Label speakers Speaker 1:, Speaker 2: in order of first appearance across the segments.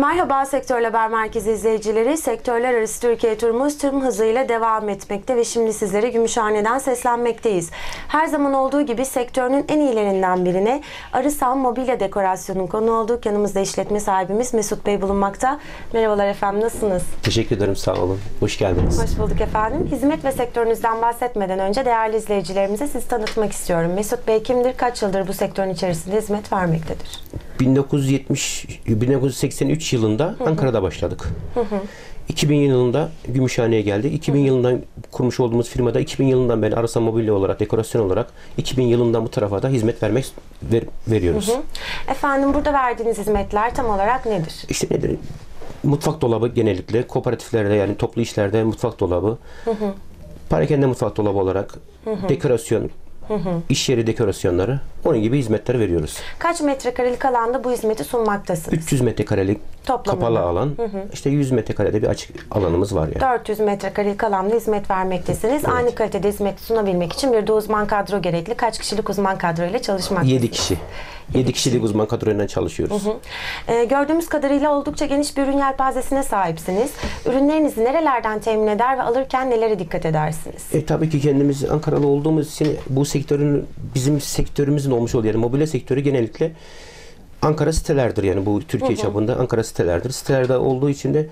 Speaker 1: Merhaba Sektör Haber Merkezi izleyicileri. Sektörler arası Türkiye turumuz tüm hızıyla devam etmekte ve şimdi sizlere Gümüşhane'den seslenmekteyiz. Her zaman olduğu gibi sektörünün en iyilerinden birine Arısan Mobilya Dekorasyon'un konu olduk. Yanımızda işletme sahibimiz Mesut Bey bulunmakta. Merhabalar efendim nasılsınız?
Speaker 2: Teşekkür ederim sağ olun. Hoş geldiniz.
Speaker 1: Hoş bulduk efendim. Hizmet ve sektörünüzden bahsetmeden önce değerli izleyicilerimize sizi tanıtmak istiyorum. Mesut Bey kimdir? Kaç yıldır bu sektörün içerisinde hizmet vermektedir?
Speaker 2: 1970 1983 yılında Ankara'da başladık. 2000 yılında Gümüşhane'ye geldik. 2000 yılından kurmuş olduğumuz firmada 2000 yılından beri Arasa Mobilya olarak, dekorasyon olarak 2000 yılından bu tarafa da hizmet vermek ver- veriyoruz.
Speaker 1: Efendim burada verdiğiniz hizmetler tam olarak nedir?
Speaker 2: İşte nedir? Mutfak dolabı genellikle kooperatiflerde yani toplu işlerde mutfak dolabı. Parakende mutfak dolabı olarak dekorasyon, iş yeri dekorasyonları onun gibi hizmetler veriyoruz.
Speaker 1: Kaç metrekarelik alanda bu hizmeti sunmaktasınız?
Speaker 2: 300 metrekarelik
Speaker 1: Toplamında.
Speaker 2: kapalı alan, işte 100 metrekarede bir açık alanımız var yani.
Speaker 1: 400 metrekarelik alanda hizmet vermektesiniz. Aynı kalitede hizmet sunabilmek için bir de uzman kadro gerekli. Kaç kişilik uzman kadro ile çalışmaktasınız?
Speaker 2: 7 kişi. 7 kişilik uzman kadroyla çalışıyoruz.
Speaker 1: Ee, gördüğümüz kadarıyla oldukça geniş bir ürün yelpazesine sahipsiniz. Ürünlerinizi nerelerden temin eder ve alırken nelere dikkat edersiniz?
Speaker 2: E, tabii ki kendimiz Ankaralı olduğumuz için bu sektörün bizim sektörümüzün olmuş oluyor. Yani mobilya sektörü genellikle Ankara sitelerdir yani bu Türkiye çapında Ankara sitelerdir. Sitelerde olduğu için de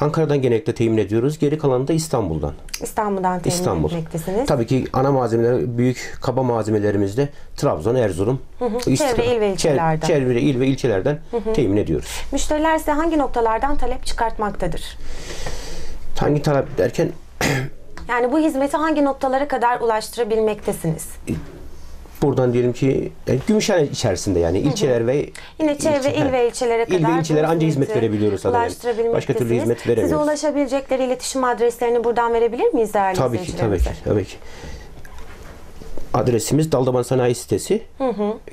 Speaker 2: Ankara'dan genellikle temin ediyoruz. Geri kalanı da İstanbul'dan.
Speaker 1: İstanbul'dan temin
Speaker 2: İstanbul.
Speaker 1: etmektesiniz.
Speaker 2: Tabii ki ana malzemeler, büyük kaba malzemelerimiz de Trabzon, Erzurum,
Speaker 1: Çevre il ve ilçelerden.
Speaker 2: Çevre il ve ilçelerden temin ediyoruz.
Speaker 1: Müşteriler size hangi noktalardan talep çıkartmaktadır?
Speaker 2: Hangi talep derken
Speaker 1: Yani bu hizmeti hangi noktalara kadar ulaştırabilmektesiniz?
Speaker 2: Buradan diyelim ki e, Gümüşhane içerisinde yani ilçeler ve
Speaker 1: Yine çevre il ve ilçelere
Speaker 2: İl ve
Speaker 1: kadar
Speaker 2: ilçelere
Speaker 1: bu
Speaker 2: anca hizmet
Speaker 1: hizmeti
Speaker 2: verebiliyoruz zaten yani.
Speaker 1: ulaştırabilmektesiniz.
Speaker 2: Başka türlü hizmet
Speaker 1: Size
Speaker 2: veremiyoruz.
Speaker 1: ulaşabilecekleri iletişim adreslerini buradan verebilir miyiz değerli
Speaker 2: Tabii ki tabii ki
Speaker 1: izleyicilerimize?
Speaker 2: tabii ki. Adresimiz Daldaban Sanayi Sitesi.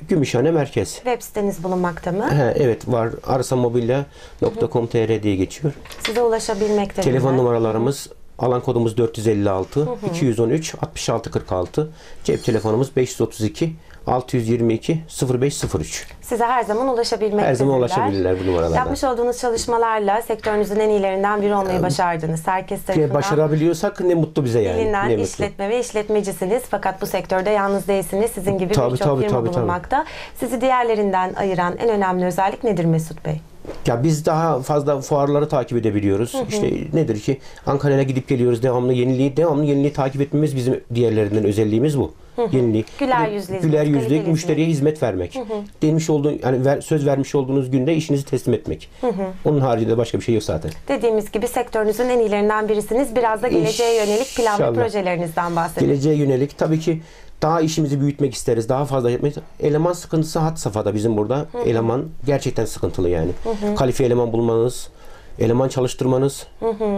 Speaker 2: Gümüşhane Merkez.
Speaker 1: Web siteniz bulunmakta mı?
Speaker 2: Ha, evet var. arasamobilya.com.tr diye geçiyor.
Speaker 1: Size ulaşabilmekte.
Speaker 2: Telefon
Speaker 1: mi?
Speaker 2: numaralarımız alan kodumuz 456 213 66 46. Cep telefonumuz 532 622 0503.
Speaker 1: Size her zaman ulaşabilmektedirler.
Speaker 2: Her zaman ulaşabilirler bu numaralardan.
Speaker 1: Yapmış olduğunuz çalışmalarla sektörünüzün en iyilerinden biri olmayı başardınız. Herkes tarafından
Speaker 2: Başarabiliyorsak ne mutlu bize yani.
Speaker 1: bilinen
Speaker 2: ne mutlu.
Speaker 1: işletme ve işletmecisiniz. Fakat bu sektörde yalnız değilsiniz. Sizin gibi
Speaker 2: Tabii,
Speaker 1: birçok
Speaker 2: tabii,
Speaker 1: firma
Speaker 2: tabii, tabii.
Speaker 1: bulunmakta. Sizi diğerlerinden ayıran en önemli özellik nedir Mesut Bey?
Speaker 2: Ya biz daha fazla fuarları takip edebiliyoruz. İşte nedir ki Ankara'ya gidip geliyoruz devamlı yeniliği, devamlı yeniliği takip etmemiz bizim diğerlerinden özelliğimiz bu. Yeniliği.
Speaker 1: Güler yüzlü hizmet,
Speaker 2: Güler yüzlü
Speaker 1: kaliteli
Speaker 2: müşteriye hizmet vermek. Demiş olduğun yani ver- söz vermiş olduğunuz günde işinizi teslim etmek. Onun haricinde başka bir şey yok zaten.
Speaker 1: Dediğimiz gibi sektörünüzün en iyilerinden birisiniz. Biraz da geleceğe yönelik plan ve
Speaker 2: İnşallah.
Speaker 1: projelerinizden bahsedelim.
Speaker 2: Geleceğe yönelik tabii ki daha işimizi büyütmek isteriz. Daha fazla yapmak. Eleman sıkıntısı had safhada bizim burada. Eleman gerçekten sıkıntılı yani. Kalifiye eleman bulmanız, eleman çalıştırmanız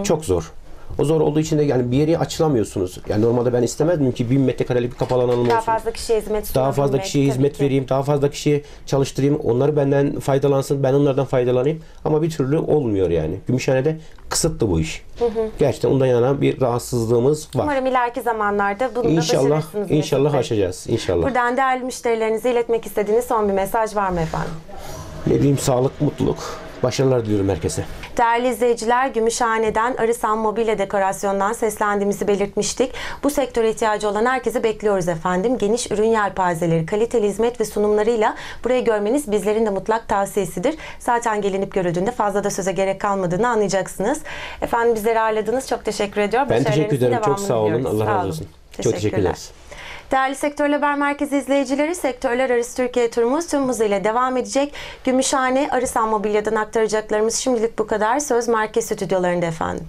Speaker 2: çok zor. O zor olduğu için de yani bir yere açılamıyorsunuz. Yani normalde ben istemezdim ki bin metrekarelik bir kapalı alanım
Speaker 1: Daha
Speaker 2: olsun.
Speaker 1: fazla kişiye hizmet
Speaker 2: daha fazla kişiye hizmet
Speaker 1: ki.
Speaker 2: vereyim, daha fazla kişiye çalıştırayım. Onlar benden faydalansın, ben onlardan faydalanayım. Ama bir türlü olmuyor yani. Gümüşhane'de kısıtlı bu iş. Gerçekten ondan yana bir rahatsızlığımız var.
Speaker 1: Umarım ileriki zamanlarda bunu da
Speaker 2: İnşallah,
Speaker 1: başarırsınız.
Speaker 2: inşallah aşacağız. İnşallah.
Speaker 1: Buradan değerli müşterilerinize iletmek istediğiniz son bir mesaj var mı efendim?
Speaker 2: Ne diyeyim sağlık, mutluluk. Başarılar diliyorum herkese.
Speaker 1: Değerli izleyiciler, Gümüşhane'den Arısan Mobilya Dekorasyon'dan seslendiğimizi belirtmiştik. Bu sektöre ihtiyacı olan herkesi bekliyoruz efendim. Geniş ürün yelpazeleri, kaliteli hizmet ve sunumlarıyla burayı görmeniz bizlerin de mutlak tavsiyesidir. Zaten gelinip görüldüğünde fazla da söze gerek kalmadığını anlayacaksınız. Efendim bizleri ağırladınız. Çok teşekkür ediyorum.
Speaker 2: Ben teşekkür ederim. Çok sağ olun.
Speaker 1: diliyoruz.
Speaker 2: Allah razı olsun. Çok teşekkür
Speaker 1: Teşekkürler.
Speaker 2: ederiz.
Speaker 1: Değerli Sektörler Haber Merkezi izleyicileri, sektörler arası Türkiye turumuz tüm hızıyla devam edecek. Gümüşhane, Arısan Mobilya'dan aktaracaklarımız şimdilik bu kadar. Söz merkez stüdyolarında efendim.